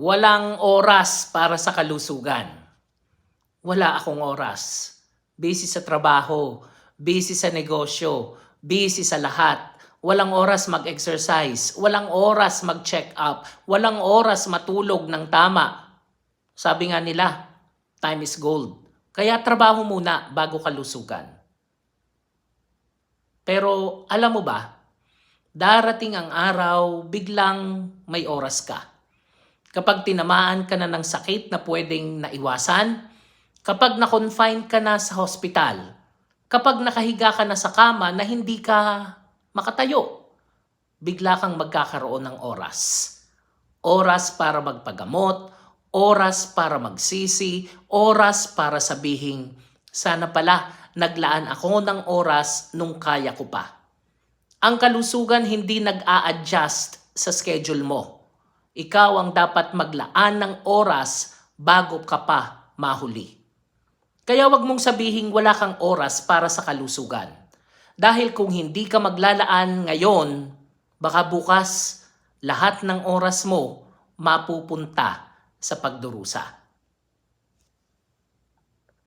Walang oras para sa kalusugan. Wala akong oras. Busy sa trabaho, busy sa negosyo, busy sa lahat. Walang oras mag-exercise, walang oras mag-check up, walang oras matulog ng tama. Sabi nga nila, time is gold. Kaya trabaho muna bago kalusugan. Pero alam mo ba, darating ang araw, biglang may oras ka. Kapag tinamaan ka na ng sakit na pwedeng naiwasan, kapag na-confine ka na sa hospital, kapag nakahiga ka na sa kama na hindi ka makatayo, bigla kang magkakaroon ng oras. Oras para magpagamot, oras para magsisi, oras para sabihin, sana pala naglaan ako ng oras nung kaya ko pa. Ang kalusugan hindi nag-a-adjust sa schedule mo. Ikaw ang dapat maglaan ng oras bago ka pa mahuli. Kaya wag mong sabihin wala kang oras para sa kalusugan. Dahil kung hindi ka maglalaan ngayon, baka bukas lahat ng oras mo mapupunta sa pagdurusa.